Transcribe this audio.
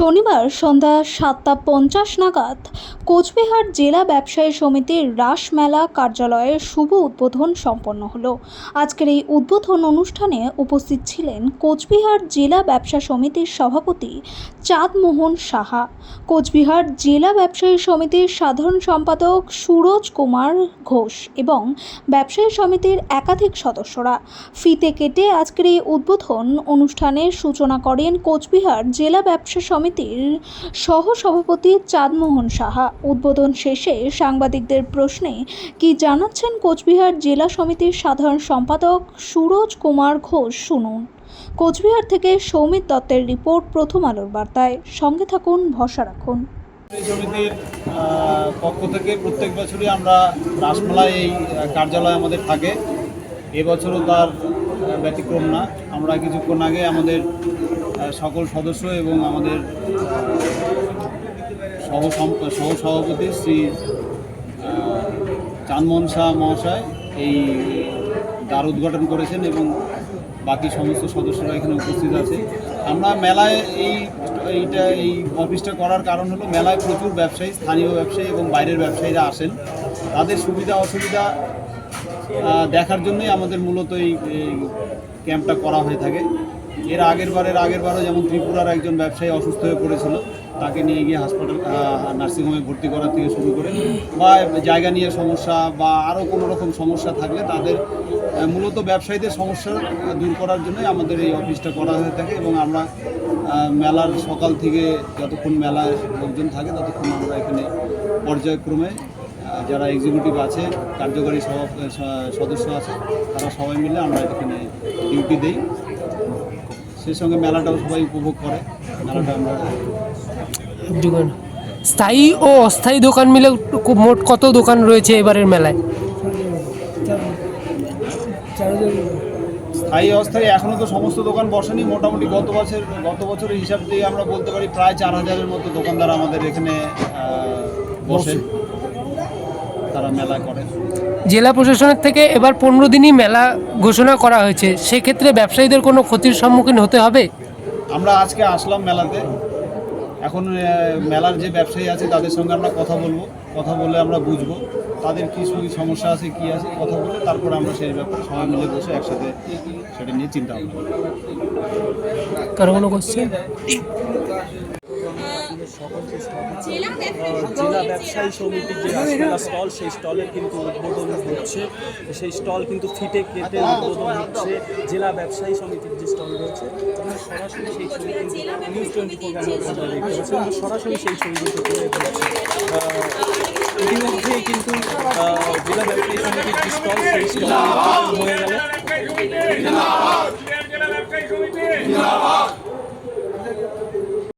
শনিবার সন্ধ্যা সাতটা পঞ্চাশ নাগাদ কোচবিহার জেলা ব্যবসায়ী সমিতির রাসমেলা কার্যালয়ের শুভ উদ্বোধন সম্পন্ন হলো। আজকের এই উদ্বোধন অনুষ্ঠানে উপস্থিত ছিলেন কোচবিহার জেলা ব্যবসা সমিতির সভাপতি চাঁদমোহন সাহা, কোচবিহার জেলা ব্যবসায়ী সমিতির সাধারণ সম্পাদক সুরজ কুমার ঘোষ এবং ব্যবসায়ী সমিতির একাধিক সদস্যরা। ফিতে কেটে আজকের এই উদ্বোধন অনুষ্ঠানের সূচনা করেন কোচবিহার জেলা ব্যবসা সমিতির সহ সভাপতি চাঁদমোহন সাহা। উদ্বোধন শেষে সাংবাদিকদের প্রশ্নে, কি জানাচ্ছেন কোচবিহার জেলা সমিতির সাধারণ সম্পাদক সুরজ কুমার ঘোষ শুনুন। কোচবিহার থেকে সৌমিত দত্তের রিপোর্ট প্রথম আলোর বার্তায়। সঙ্গে থাকুন, ভরসা রাখুন। সমিতির পক্ষ থেকে প্রত্যেক বছরই আমরা রাসমেলায় এই কার্যালয় আমাদের থাকে। এবছরও তার ব্যতিক্রম না। আমরা কিছুক্ষণ আগে আমাদের সকল সদস্য এবং আমাদের সহ সহ সভাপতি শ্রী চাঁদমোহন শাহ মহাশয় এই দ্বার উদ্ঘাটন করেছেন এবং বাকি সমস্ত সদস্যরা এখানে উপস্থিত আছে। আমরা মেলায় এই, এইটা, এই অফিসটা করার কারণ হলো মেলায় প্রচুর ব্যবসায়ী, স্থানীয় ব্যবসায়ী এবং বাইরের ব্যবসায়ীরা আসেন। তাদের সুবিধা অসুবিধা দেখার জন্যই আমাদের মূলত এই ক্যাম্পটা করা হয়ে থাকে। এর আগের বারের, আগের বারও যেমন ত্রিপুরার একজন ব্যবসায়ী অসুস্থ হয়ে পড়েছিল, তাকে নিয়ে গিয়ে হাসপাতাল নার্সিংহোমে ভর্তি করার থেকে শুরু করে, বা জায়গা নিয়ে সমস্যা বা আরও কোনো রকম সমস্যা থাকলে তাদের মূলত ব্যবসায়ীদের সমস্যা দূর করার জন্যই আমাদের এই অফিসটা করা হয়ে থাকে এবং আমরা মেলার সকাল থেকে যতক্ষণ মেলায় লোকজন থাকে ততক্ষণ আমরা এখানে পর্যায়ক্রমে যারা এক্সিকিউটিভ আছে কার্যকারী সদস্য আছে তারা সবাই মিলে আমরা এখানে ডিউটি দিই। সেই সঙ্গে মেলাটাও সবাই উপভোগ করে। মেলাটা আমরা স্থায়ী ও অস্থায়ী দোকান মিলে মোট কত দোকান রয়েছে এবারের মেলায়? স্থায়ী অস্থায়ী এখনও তো সমস্ত দোকান বসেনি। মোটামুটি গত বছর গত বছরের হিসাব দিয়ে আমরা বলতে পারি প্রায় চার হাজারের মতো দোকানদার আমাদের এখানে বসে। তারা মেলা করে। জেলা প্রশাসনের থেকে এবার পনেরো দিনই মেলা ঘোষণা করা হয়েছে। সেক্ষেত্রে ব্যবসায়ীদের কোনো ক্ষতির সম্মুখীন হতে হবে? আমরা আজকে আসলাম মেলাতে। এখন মেলার যে ব্যবসায়ী আছে তাদের সঙ্গে আমরা কথা বলব। কথা বলে আমরা বুঝব তাদের কী সমস্যা আছে কি আছে কথা বলে তারপর আমরা সেই ব্যাপারে সবাই মিলে বসে একসাথে সেটা নিয়ে চিন্তা ভাবনা করব। কারও কোনো কোশ্চেন জেলা ব্যবসায়ী সমিতির যে স্টল, সেই স্টলের কিন্তু উদ্বোধন হচ্ছে। সেই স্টল কিন্তু ফিটে কেটে উদ্বোধন হচ্ছে জেলা ব্যবসায়ী সমিতির যে স্টল রয়েছে সরাসরি সেই ছবি নিউজ টোয়েন্টি ফোর সরাসরি সেই ছবি ইতিমধ্যেই কিন্তু জেলা ব্যবসায়ী সমিতির যে স্টল, সেই স্টল।